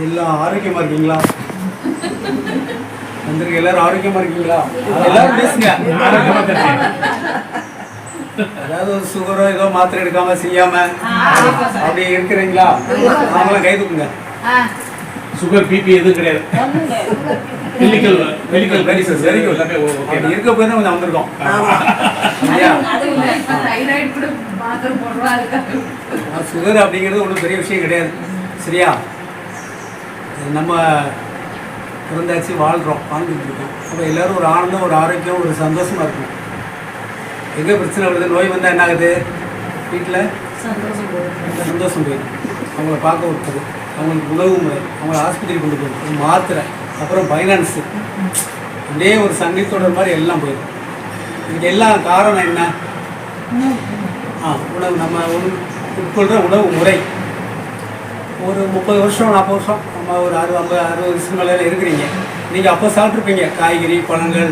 எல்லாம் ஆரோக்கியமா இருக்கீங்களா? வந்திருக்க எல்லாரும் ஆரோக்கியமா இருக்கீங்களா? எல்லாரும் பேசுங்க. ஏதாவது ஒரு சுகரோ ஏதோ மாத்திரை எடுக்காம செய்யாம அப்படி இருக்கிறீங்களா? அவங்களாம் கை தூக்குங்க. சுகர் பிபி எதுவும் கிடையாது. மெடிக்கல் மெடிசன்ஸ் வெரி குட் எல்லாமே ஓகே. இருக்க போய் தான் கொஞ்சம் வந்திருக்கோம். சுகர் அப்படிங்கிறது ஒன்றும் பெரிய விஷயம் கிடையாது. சரியா? நம்ம பிறந்தாச்சு வாழ்கிறோம் வாழ்ந்துட்டு இருக்கோம். அப்போ எல்லாரும் ஒரு ஆனந்தம் ஒரு ஆரோக்கியம் ஒரு சந்தோஷமா இருக்கும். எங்கே பிரச்சனை வருது? நோய் வந்தால் என்ன ஆகுது? வீட்டில் சந்தோஷம் போயிடும். அவங்கள பார்க்க விட்டது அவங்களுக்கு உணவு முறை அவங்கள ஹாஸ்பிட்டல் கொண்டு போகிறது மாத்திரை அப்புறம் ஃபைனான்ஸு அப்படியே ஒரு சங்கீத்தோட மாதிரி எல்லாம் போயிடும். இதுக்கு எல்லாம் காரணம் என்ன? ஆ உணவு. நம்ம உட்கொள்கிற உணவு முறை. ஒரு முப்பது வருஷம் நாற்பது வருஷம். நம்ம ஒரு அறுபது ஐம்பது அறுபது வருஷம் மேலே இருக்கிறீங்க. நீங்கள் அப்போ சாப்பிட்ருப்பீங்க காய்கறி பழங்கள்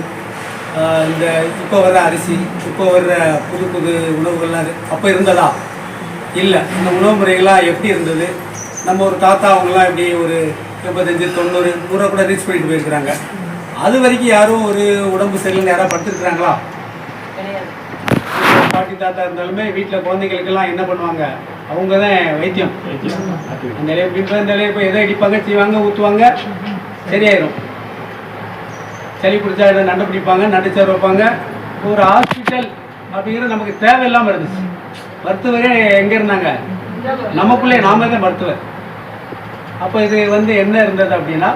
இந்த இப்போ வர்ற அரிசி இப்போ வர்ற புது புது உணவுகள்லாம். அப்போ இருந்ததா? இல்லை. இந்த உணவு முறைகள்லாம் எப்படி இருந்தது? நம்ம ஒரு தாத்தா அவங்கெல்லாம் எப்படி ஒரு எண்பத்தஞ்சு தொண்ணூறு நூறை கூட ரீச் பண்ணிட்டு போயிருக்கிறாங்க. அது வரைக்கும் யாரும் ஒரு உடம்பு சரியில்லைன்னு யாராவது படுத்துருக்குறாங்களா? பாட்டி தாத்தா இருந்தாலுமே வீட்டில் குழந்தைகளுக்கெல்லாம் என்ன பண்ணுவாங்க? அவங்க தான் வைத்தியம் நிறைய வீட்டில் நிறைய இப்போ எதை அடிப்பாங்க செய்வாங்க ஊற்றுவாங்க சரியாயிரும். சளி பிடிச்சா எதை நண்டை பிடிப்பாங்க நண்டுச்சாறு வைப்பாங்க. ஒரு ஹாஸ்பிட்டல் அப்படிங்கிறது நமக்கு தேவையில்லாமல் இருந்துச்சு. மருத்துவரே எங்கே இருந்தாங்க? நமக்குள்ளே நாம தான் மருத்துவர். அப்போ இது வந்து என்ன இருந்தது அப்படின்னா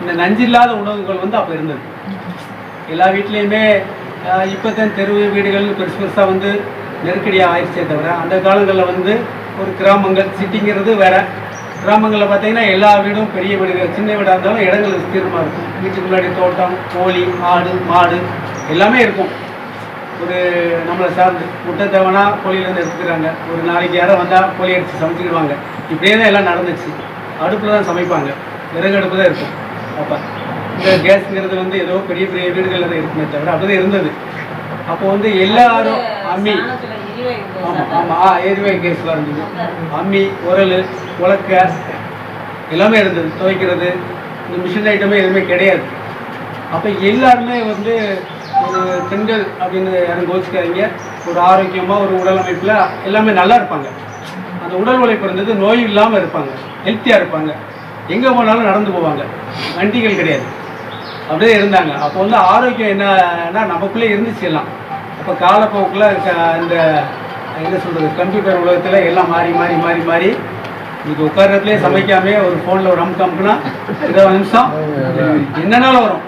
இந்த நஞ்சில்லாத உணவுகள் வந்து அப்போ இருந்தது. எல்லா வீட்லேயுமே இப்போ தான் தெரு வீடுகள்னு பெருசு பெருசாக வந்து நெருக்கடியாக ஆயிடுச்சே தவிர அந்த காலங்களில் வந்து ஒரு கிராமங்கள் சிட்டிங்கிறது வேற. கிராமங்களில் பார்த்தீங்கன்னா எல்லா வீடும் பெரிய வீடுகள் சின்ன வீடாக இருந்தாலும் இடங்கள் விஸ்தீர்ணமாக இருக்கும். வீட்டுக்கு முன்னாடி தோட்டம் கோழி ஆடு மாடு எல்லாமே இருக்கும். ஒரு நம்மளை சார்ந்து. முட்டை தேவைன்னா கோழியிலேருந்து எடுத்துக்கிறாங்க. ஒரு நாளைக்கு யாரும் வந்தால் கோழி அடித்து சமைச்சிக்கிடுவாங்க. இப்படியே தான் எல்லாம் நடந்துச்சு. அடுப்பில் தான் சமைப்பாங்க. விறகு அடுப்பு தான் இருக்கும். அப்போ இந்த கேஸ்ங்கிறது வந்து ஏதோ பெரிய பெரிய வீடுகளில் தான் இருக்குமே தவிர அப்படிதான் இருந்தது. அப்போ வந்து எல்லாரும் அம்மி ஆமாம் ஆமாம் ஆ எரிவாயு கேஸ்லாம் இருந்தது அம்மி உரல் உலக்க எல்லாமே இருந்தது. துவைக்கிறது இந்த மிஷின் ஐட்டமே எதுவுமே கிடையாது. அப்போ எல்லாருமே வந்து ஒரு பெண்கள் அப்படின்னு யாரும் கோச்சிக்காதீங்க. ஒரு ஆரோக்கியமாக ஒரு உடல் அமைப்பில் எல்லாமே நல்லா இருப்பாங்க. அந்த உடல் உழைப்பு இருந்தது நோய் இல்லாமல் இருப்பாங்க. ஹெல்த்தியாக இருப்பாங்க. எங்கே போனாலும் நடந்து போவாங்க. வண்டிகள் கிடையாது. அப்படியே இருந்தாங்க. அப்போ வந்து ஆரோக்கியம் என்னன்னா நமக்குள்ளே இருந்துச்சு எல்லாம். இப்போ காலப்போக்கில் இந்த என்ன சொல்கிறது கம்ப்யூட்டர் உலகத்தில் எல்லாம் மாறி மாறி மாறி மாறி இன்னைக்கு உட்கார்றதுலேயே சமைக்காமே ஒரு ஃபோனில் ஒரு அம் கம்புனா இருபது நிமிஷம் என்னனாலும் வரும்.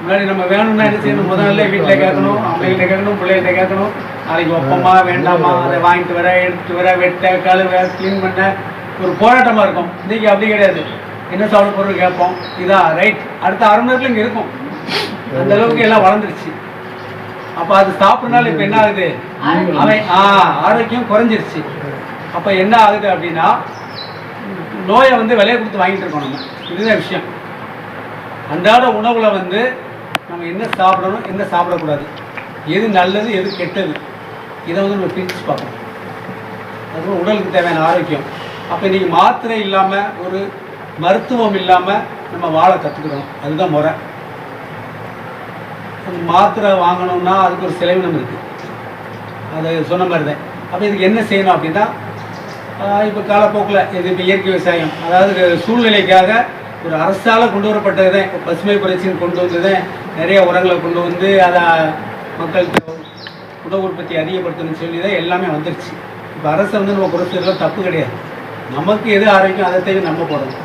முன்னாடி நம்ம வேணும்னா என்ன செய்யணும்? முதல் நாளே வீட்டில் கேட்கணும் அம்மைகிட்ட கேட்கணும் பிள்ளைகிட்ட கேட்கணும். நாளைக்கு ஒப்பமா வேண்டாமா? அதை வாங்கிட்டு வர எடுத்துட்டு வர வெட்ட கழுவ க்ளீன் பண்ண. ஒரு போராட்டமாக இருக்கும். இன்றைக்கி அப்படி கிடையாது. என்ன சாப்பிட பொருள் கேட்போம். இதா ரைட் அடுத்த அரை மணி நேரத்தில் இங்கே இருக்கும். அந்த அளவுக்கு எல்லாம் வளர்ந்துருச்சு. அப்போ அது சாப்பிட்றனால இப்போ என்ன ஆகுது? அவன் ஆ ஆரோக்கியம் குறைஞ்சிருச்சு. அப்போ என்ன ஆகுது அப்படின்னா நோயை வந்து விலையை கொடுத்து வாங்கிட்டு இருக்கோம் நம்ம. இதுதான் விஷயம். அன்றாட உணவுல வந்து நம்ம என்ன சாப்பிடணும் என்ன சாப்பிடக்கூடாது? எது நல்லது எது கெட்டது? இதை வந்து நம்ம பிரித்து பார்க்கணும். அதுவும் உடலுக்கு தேவையான ஆரோக்கியம். அப்போ இன்னைக்கு மாத்திரை இல்லாமல் ஒரு மருத்துவம் இல்லாமல் நம்ம வாழ கற்றுக்கணும் அதுதான் முறை. மாத்திரை வாங்கணும்னா அதுக்கு ஒரு செலவினம் இருக்குது அது சொன்ன மாதிரி தான் அப்போ இதுக்கு என்ன செய்யணும் அப்படின்னா இப்போ காலப்போக்கில் இது இப்போ இயற்கை விவசாயம். அதாவது சூழ்நிலைக்காக ஒரு அரசால் கொண்டு வரப்பட்டது தான் இப்போ பசுமை புரட்சின்னு கொண்டு வந்தது நிறைய உரங்களை கொண்டு வந்து அதை மக்களுக்கு உணவு உற்பத்தி அதிகப்படுத்தணும்னு சொல்லி தான் எல்லாமே வந்துருச்சு. இப்போ அரசு வந்து நம்ம குறைச்சதுலாம் தப்பு கிடையாது. நமக்கு எது ஆரோக்கியம் அதை தேவை நம்ம போடணும்.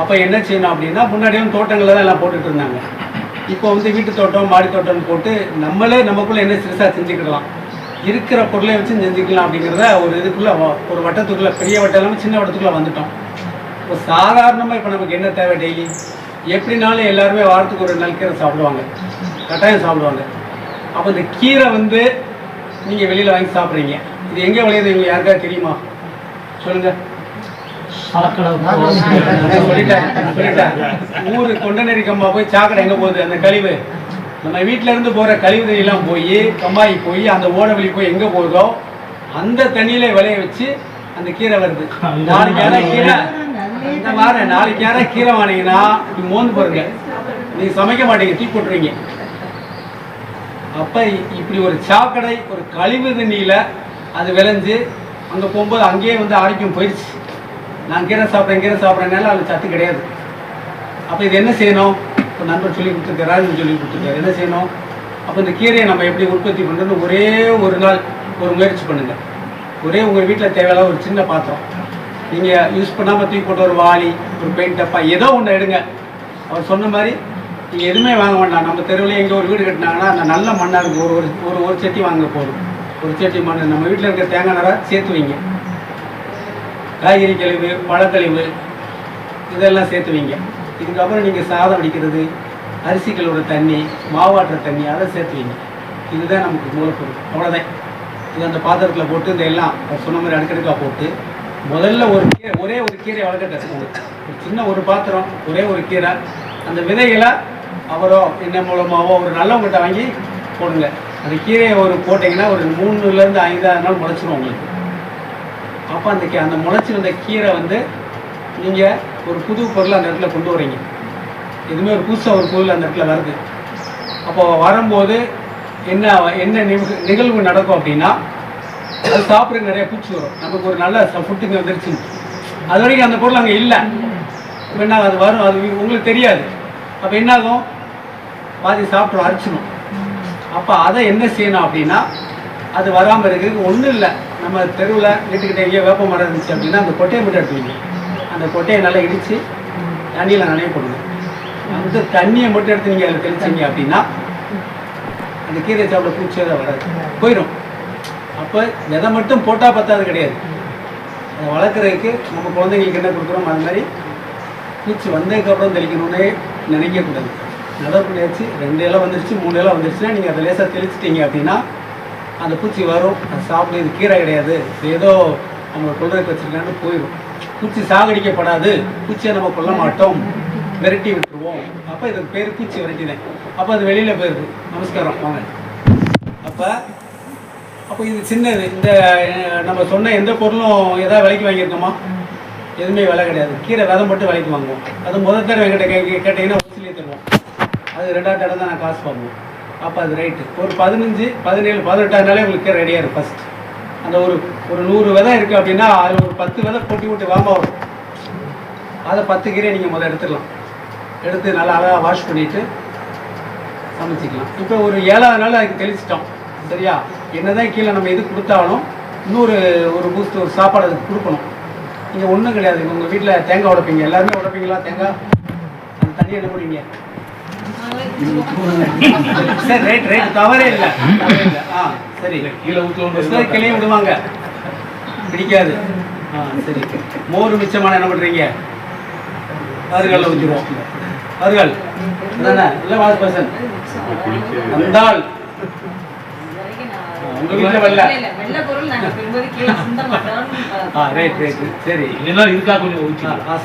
அப்போ என்ன செய்யணும் அப்படின்னா முன்னாடியும் தோட்டங்களில் தான் எல்லாம் போட்டுட்டு இருந்தாங்க. இப்போ வந்து வீட்டு தோட்டம் மாடி தோட்டம்னு போட்டு நம்மளே நமக்குள்ளே என்ன சிறுசாக செஞ்சுக்கிடலாம். இருக்கிற பொருளை வச்சு செஞ்சுக்கலாம் அப்படிங்கிறத ஒரு இதுக்குள்ளே ஒரு வட்டத்துக்குள்ளே பெரிய வட்டம் இல்லாமல் சின்ன வட்டத்துக்குள்ளே வந்துட்டோம். இப்போ சாதாரணமாக இப்போ நமக்கு என்ன தேவை டெய்லி எப்படினாலும் எல்லாருமே வாரத்துக்கு ஒரு நல்கீரை சாப்பிடுவாங்க. கட்டாயம் சாப்பிடுவாங்க. அப்போ இந்த கீரை வந்து நீங்கள் வெளியில் வாங்கி சாப்பிட்றீங்க. இது எங்கே விளையுது? இவங்க யாருக்காவது தெரியுமா? சொல்லுங்கள் ஊரு கொண்டநெறி கம்பா போய் சாக்கடை எங்க போகுது? அந்த கழிவு. நம்ம வீட்டில இருந்து போற கழிவு எல்லாம் போய் கம்மாய் போய் அந்த ஓட வழி போய் எங்க போகுதோ அந்த தண்ணியில விளைய வச்சு அந்த கீரை வருது. நாளைக்கு யாராவது கீரை? இந்த மாதிரி நாளைக்கு யாரா கீரை வாங்கினீங்கன்னா இப்படி மோந்து பாருங்க. நீங்க சமைக்க மாட்டீங்க தீ போட்டுருவீங்க அப்ப இப்படி ஒரு சாக்கடை ஒரு கழிவு தண்ணியில அது விளைஞ்சு அங்க போகும்போது அங்கேயே வந்து ஆரோக்கியம் போயிடுச்சு நான் கீரை சாப்பிட்றேன் கீரை சாப்பிட்றேனால அது சத்து கிடையாது. அப்போ இது என்ன செய்யணும்? இப்போ நண்பர் சொல்லி கொடுத்துருக்காரு சொல்லி கொடுத்துருக்காரு. என்ன செய்யணும்? அப்போ இந்த கீரையை நம்ம எப்படி உற்பத்தி பண்ணுறது ஒரே ஒரு நாள் ஒரு முயற்சி பண்ணுங்க. ஒரே உங்கள் வீட்டில் தேவையான ஒரு சின்ன பாத்திரம். நீங்கள் யூஸ் பண்ணாமல் தூக்கி போட்ட ஒரு வாளி ஒரு பெயிண்ட் டப்பா ஏதோ ஒன்று எடுங்க. அவர் சொன்ன மாதிரி நீங்கள் எதுவுமே வாங்க வேண்டாம். நம்ம தெருவில் எங்கே ஒரு வீடு கட்டினாங்கன்னா அந்த நல்ல மண்ணாக இருக்கும். ஒரு ஒரு ஒரு ஒரு செட்டி வாங்க போதும். ஒரு செட்டி மண் நம்ம வீட்டில் இருக்கிற தேங்காய் நரை சேர்த்து வைங்க. காய்கறி கழிவு பழக்கழிவு இதெல்லாம் சேர்த்து வைங்க இதுக்கப்புறம் நீங்கள் சாதம் வடிக்கிறது அரிசி கழுவுற தண்ணி மாவாட்டுற தண்ணி அதை சேர்த்து வைங்க இதுதான் நமக்கு மூலப்பொருள். அவ்வளோதான் இது அந்த பாத்திரத்தில் போட்டு இந்த எல்லாம் சொன்ன மாதிரி அடுக்கடுக்காக போட்டு முதல்ல ஒரு கீரை ஒரே ஒரு கீரை வளர்க்க கற்றுக்கோங்க ஒரு சின்ன ஒரு பாத்திரம் ஒரே ஒரு கீரை அந்த விதைகளை அவரோ என்ன மூலமாகவோ ஒரு நல்லவங்கிட்ட வாங்கி போடுங்க. அந்த கீரையை ஒரு போட்டிங்கன்னா ஒரு மூணுலேருந்து ஐந்தாறு நாள் முளைச்சிரும் உங்களுக்கு. அப்போ அந்த கீ- அந்த முளைச்சி வந்த கீரை வந்து நீங்கள் ஒரு புது பொருளை அந்த இடத்துல கொண்டு வரீங்க. எதுவுமே ஒரு புதுசாக ஒரு பொருள் அந்த இடத்துல வருது. அப்போ வரும்போது என்ன என்ன நிகழ்வு நடக்கும் அப்படின்னா அது சாப்பிட்ற நிறைய பூச்சி வரும். நமக்கு ஒரு நல்ல ஃபுட்டுங்க வந்துருச்சு அது வரைக்கும் அந்த பொருள் அங்கே இல்லை. இப்போ என்ன அது வரும் அது உங்களுக்கு தெரியாது. அப்போ என்னாகும்? பாதி சாப்பிட்டு அரைச்சிடும் அப்போ அதை என்ன செய்யணும் அப்படின்னா அது வராமல் இருக்கிறதுக்கு ஒன்றும் இல்லை. நம்ம தெருவில் வீட்டுக்கிட்ட எங்கேயோ வேப்ப மரம் இருந்துச்சு அப்படின்னா அந்த கொட்டையை மட்டும் எடுத்துக்கிங்க. அந்த கொட்டையை நல்லா இடித்து தண்ணியில் நனைய போடுங்க. அந்த தண்ணியை மட்டும் எடுத்து நீங்கள் அதில் தெளிச்சிங்க அப்படின்னா அந்த கீரை சாப்பிட பூச்சி அதை வராது. போயிடும் அப்போ எதை மட்டும் போட்டால் பத்தாது கிடையாது. அதை வளர்க்குறதுக்கு நம்ம குழந்தைங்களுக்கு என்ன கொடுக்குறோம் அது மாதிரி பூச்சி வந்ததுக்கப்புறம் தெளிக்கணும்னே நினைக்கக்கூடாது. நடப்புடையாச்சு ரெண்டு இலை வந்துருச்சு மூணு இலை வந்துருச்சுன்னா நீங்கள் அதை லேசாக தெளிச்சிட்டிங்க அப்படின்னா அந்த பூச்சி வரும் அது சாப்பிட இது கீரை கிடையாது. இது ஏதோ நம்மளை கொள்றதுக்கு வச்சுருக்கான்னு போயிடும் பூச்சி சாகடிக்கப்படாது. பூச்சியை நம்ம கொல்ல மாட்டோம். விரட்டி விட்டுருவோம். அப்போ இதுக்கு பேர் பூச்சி விரட்டினேன் அப்போ அது வெளியில் போயிடுது நமஸ்காரம். வாங்க. அப்போ அப்போ இது சின்னது. இந்த நம்ம சொன்ன எந்த பொருளும் எதாவது விலைக்கு வாங்கியிருக்கோமா? எதுவுமே விலை கிடையாது. கீரை விதை மட்டும் விலைக்கு வாங்குவோம். அது முதல் தடவை எங்கிட்ட கே கேட்டிங்கன்னா தருவோம். அது ரெண்டாவது தடவை தான் நான் காசு வாங்குவோம். அப்போ அது ரைட்டு ஒரு பதினஞ்சு பதினேழு பதினெட்டாவது நாளே உங்களுக்கு ரெடியாக இருக்கும் ஃபஸ்ட் அந்த ஒரு ஒரு நூறு விதை இருக்குது அப்படின்னா அதில் ஒரு பத்து விதை போட்டி போட்டு வாம்பா வரும். அதை பத்து கீரை நீங்கள் முதல் எடுத்துடலாம். எடுத்து நல்லா அழகாக வாஷ் பண்ணிவிட்டு சமைச்சிக்கலாம். இப்போ ஒரு ஏழாவது நாள் அதுக்கு தெளிச்சிட்டோம். சரியா? என்னதான் கீழே நம்ம எது கொடுத்தாலும் இன்னொரு ஒரு பூஸ்ட் ஒரு சாப்பாடு அதுக்கு கொடுக்கணும். இங்கே ஒன்றும் கிடையாது. உங்கள் வீட்டில் தேங்காய் உடைப்பீங்க. எல்லாருமே உடைப்பீங்களா தேங்காய்? அந்த தண்ணி என்ன பண்ணுவீங்க சரி ரைட் ரைட் தவறே இல்லை. ஆ சரி. கீழே ஊற்றுவோம் கிளையும் விடுவாங்க. பிடிக்காது. ஆ சரி. மோர் மிச்சமான என்ன பண்ணுறீங்க அருகல்ல ஊற்றிடுவோம் அருகல் அதானே இல்லை வாஸ் பர்சன் வந்தால்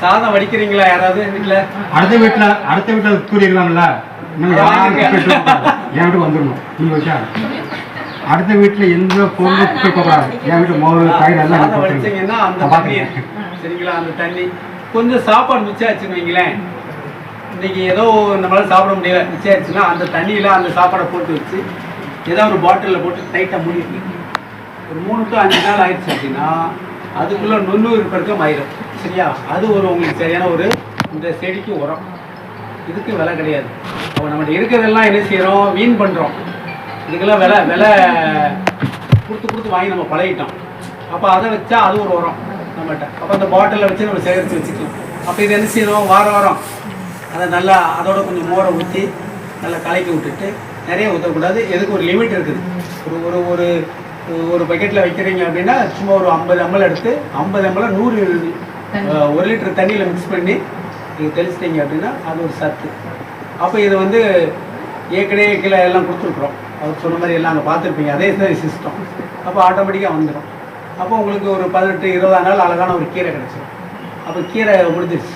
சாதம் வடிக்கிறீங்களா யாராவது வீட்டில் அடுத்த வீட்டுல அடுத்த வீட்டுல கூறியிருக்கலாம்ல என் வீட்டுக்கு வந்துடணும். நீங்க வச்சா அடுத்த வீட்டுல எந்த பொருளும் கூப்பிடக்கூடாது. என் வீட்டு மோர் காய் பார்த்துக்கிறேன். சரிங்களா? அந்த தண்ணி. கொஞ்சம் சாப்பாடு மிச்சம் ஆச்சுன்னு வைங்களேன். இன்னைக்கு ஏதோ நம்மளால சாப்பிட முடியல. மிச்சம் ஆச்சுன்னா அந்த தண்ணியில அந்த சாப்பாடை போட்டு வச்சு ஏதோ ஒரு பாட்டிலில் போட்டு டைட்டாக மூடிட்டு ஒரு மூணு டு அஞ்சு நாள் ஆயிடுச்சு அப்படின்னா அதுக்குள்ள நுண்ணூறு பெருக்கம் ஆயிடும் சரியா? அது ஒரு உங்களுக்கு சரியான ஒரு இந்த செடிக்கு உரம். இதுக்கு விலை கிடையாது. அப்போ நம்மகிட்ட இருக்கிறதெல்லாம் என்ன செய்கிறோம் வீண் பண்ணுறோம் இதுக்கெல்லாம் விலை விலை கொடுத்து கொடுத்து வாங்கி நம்ம பழகிட்டோம். அப்போ அதை வச்சா அது ஒரு உரம் நம்மகிட்ட. அப்போ அந்த பாட்டிலில் வச்சு நம்ம சேகரித்து வச்சுக்கலாம். அப்போ இது என்ன செய்யணும்? வாரம் வாரம் அதை நல்லா அதோட கொஞ்சம் மோரை ஊற்றி நல்லா கலக்கி விட்டுட்டு நிறைய ஊற்றக்கூடாது எதுக்கு? ஒரு லிமிட் இருக்குது. ஒரு ஒரு ஒரு ஒரு பக்கெட்டில் வைக்கிறீங்க அப்படின்னா சும்மா ஒரு ஐம்பது எம்எல் எடுத்து ஐம்பது எம்எல் நூறு ஒரு லிட்டர் தண்ணியில் மிக்ஸ் பண்ணி நீங்கள் தெளிச்சிட்டீங்க அப்படின்னா அது ஒரு சத்து. அப்போ இது வந்து ஏற்கனவே கீழே எல்லாம் கொடுத்துருக்குறோம். அவர் சொன்ன மாதிரி எல்லாம் அங்கே பார்த்துருப்பீங்க. அதே மாதிரி சிஸ்டம் அப்போ ஆட்டோமேட்டிக்காக வந்துடும் அப்போ உங்களுக்கு ஒரு பதினெட்டு இருபதாம் நாள் அழகான ஒரு கீரை கிடச்சிடும் அப்போ கீரை முடிஞ்சிருச்சு.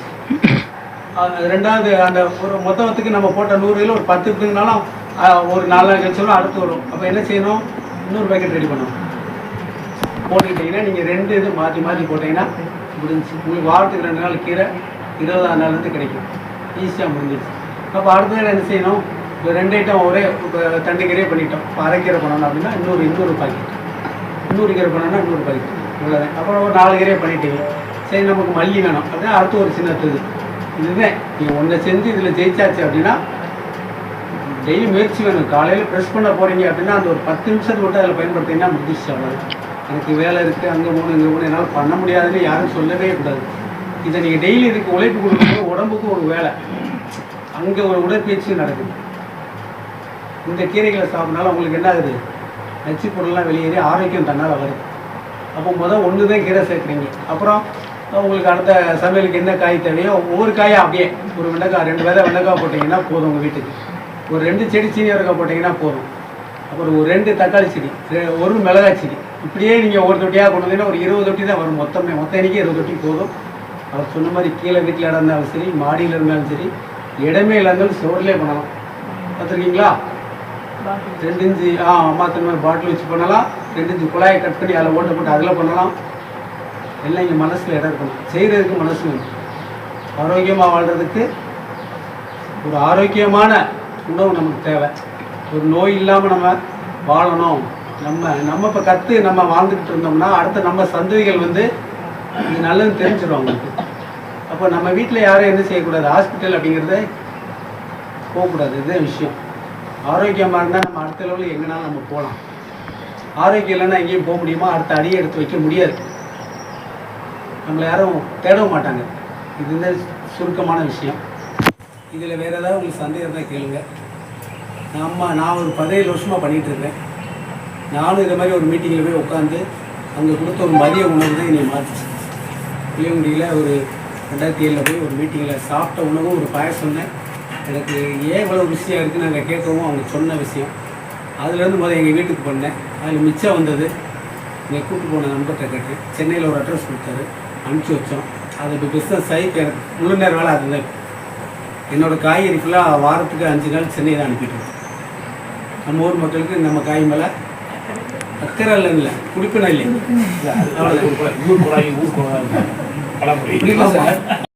ரெண்டாவது அந்த ஒரு மொத்தத்துக்கு நம்ம போட்ட நூறு கிலோ ஒரு பத்து இருக்குனாலும் ஒரு நாலு நாள் கழிச்சாலும் அடுத்து வரும். அப்போ என்ன செய்யணும்? இன்னொரு பேக்கெட் ரெடி பண்ணணும். போட்டுக்கிட்டீங்கன்னா நீங்கள் ரெண்டு இது மாற்றி மாற்றி போட்டிங்கன்னா முடிஞ்சுச்சு. உங்களுக்கு வாரத்துக்கு ரெண்டு நாள் கீரை இருபதாம் நாள்லேருந்து கிடைக்கும். ஈஸியாக முடிஞ்சிச்சு அப்போ அடுத்த என்ன செய்யணும்? இப்போ ரெண்டு ஐட்டம் ஒரே இப்போ தண்டு கீரையே பண்ணிட்டோம். இப்போ அரைக்கீரை பண்ணணும் அப்படின்னா இன்னொரு இன்னொரு பாக்கெட் இன்னொரு கீரை பண்ணணும்னா இன்னொரு பாக்கெட் இவ்வளோதான் அப்புறம் ஒரு நாலு கீரையை பண்ணிட்டீங்க. சரி நமக்கு மல்லி வேணும். அப்படின்னா அடுத்து ஒரு சின்ன இது இதுதான் நீங்கள் ஒன்றை செஞ்சு இதில் ஜெயிச்சாச்சு அப்படின்னா டெய்லி முயற்சி வேணும். காலையில் ப்ரெஸ் பண்ண போகிறீங்க அப்படின்னா அந்த ஒரு பத்து நிமிஷத்துக்கு மட்டும் அதில் பயன்படுத்திங்கன்னா முடிஞ்சிச்சு அவ்வளோ எனக்கு வேலை இருக்குது அங்கே போகணும் இங்கே போகணும் என்னால் பண்ண முடியாதுன்னு யாரும் சொல்லவே கூடாது. இதை நீங்கள் டெய்லி இதுக்கு உழைப்பு கொடுக்கும்போது உடம்புக்கும் ஒரு வேலை. அங்கே ஒரு உடற்பயிற்சி நடக்குது. இந்த கீரைகளை சாப்பிட்றனால உங்களுக்கு என்ன ஆகுது? நச்சு பொருள்லாம் வெளியேறி ஆரோக்கியம் தன்னால் வருது அப்போ முதல் ஒன்று தான் கீரை சேர்க்குறீங்க. அப்புறம் உங்களுக்கு அடுத்த சமையலுக்கு என்ன காய் தேவையோ ஒவ்வொரு காயும் அப்படியே ஒரு வெண்டைக்காய் ரெண்டு விதை வெண்டைக்காய் போட்டிங்கன்னா போதும் உங்கள் வீட்டுக்கு. ஒரு ரெண்டு செடி சீனி போட்டிங்கன்னா போதும். அப்புறம் ஒரு ரெண்டு தக்காளி செடி ஒரு மிளகாய் செடி. இப்படியே நீங்கள் ஒரு தொட்டியாக கொண்டு வந்தீங்கன்னா ஒரு இருபது தொட்டி தான் வரும். மொத்தமே மொத்த இன்றைக்கி இருபது தொட்டி போதும். அவர் சொன்ன மாதிரி கீழே வீட்டில் இடம் இருந்தாலும் சரி மாடியில் இருந்தாலும் சரி இடமே இல்லாஇருந்தாலும் சோர்லேயே பண்ணலாம். பார்த்துருக்கீங்களா? ரெண்டு இன்ச்சு ஆ அம்மா மாதிரி பாட்டில் வச்சு பண்ணலாம். ரெண்டு இன்ச்சு குழாயை கட் பண்ணி அதில் ஓட்ட போட்டு அதில் பண்ணலாம். எல்லாம் இங்கே மனசில் இடம் இருக்கணும். செய்கிறதுக்கு மனசு வேணும். ஆரோக்கியமாக வாழ்கிறதுக்கு ஒரு ஆரோக்கியமான உணவு நமக்கு தேவை. ஒரு நோய் இல்லாமல் நம்ம வாழணும். நம்ம நம்ம இப்போ கற்று நம்ம வாழ்ந்துக்கிட்டு இருந்தோம்னா அடுத்த நம்ம சந்ததிகள் வந்து இது நல்லதுன்னு தெரிஞ்சிடும் அவங்களுக்கு அப்போ நம்ம வீட்டில் யாரும் என்ன செய்யக்கூடாது? ஹாஸ்பிட்டல் அப்படிங்கிறத போகக்கூடாது. இதுதான் விஷயம். ஆரோக்கியமாக இருந்தால் நம்ம அடுத்த லெவலில் எங்கேனாலும் நம்ம போகலாம் ஆரோக்கியம் இல்லைன்னா எங்கேயும் போக முடியுமா? அடுத்த அடியை எடுத்து வைக்க முடியாது. நம்மளை யாரும் தேடவும் மாட்டாங்க. இதுதான் சுருக்கமான விஷயம். இதில் வேறு ஏதாவது உங்களுக்கு சந்தேகம் தான் கேளுங்க. நம்ம நான் ஒரு பதினேழு வருஷமாக பண்ணிகிட்டு இருக்கேன். நானும் இதை மாதிரி ஒரு மீட்டிங்கில் போய் உட்காந்து அங்கே கொடுத்த ஒரு மதிய உணவு தான் என்னை மாற்றிச்சு முடியல ஒரு ரெண்டாயிரத்தி ஏழில் போய் ஒரு மீட்டிங்கில் சாப்பிட்ட உணவும் ஒரு பாயசம் தான் எனக்கு ஏன் இவ்வளோ ருசியாக இருக்குன்னு நாங்கள் கேட்கவும் அவங்க சொன்ன விஷயம். அதுலேருந்து முதல்ல எங்கள் வீட்டுக்கு பண்ணேன் அதில் மிச்சம் வந்தது என்னை கூப்பிட்டு போன நண்பர்கிட்ட கேட்டேன் சென்னையில் ஒரு அட்ரஸ் கொடுத்தாரு. அனுப்பிச்சி வச்சோம். அது இப்போ பிஸ்னஸ் ஆகி எனக்கு முழு நேர வேலை அதுதான் இப்போ. என்னோட காய்கறி ஃபுல்லாக வாரத்துக்கு அஞ்சு நாள் சென்னை தான் அனுப்பிட்டு. நம்ம ஊர் மக்களுக்கு நம்ம காய் மேலே அக்கறை இல்லை இல்லை குடிப்பின இல்லை ஊர் குழாய் ஊர் குழாய் பழமொழி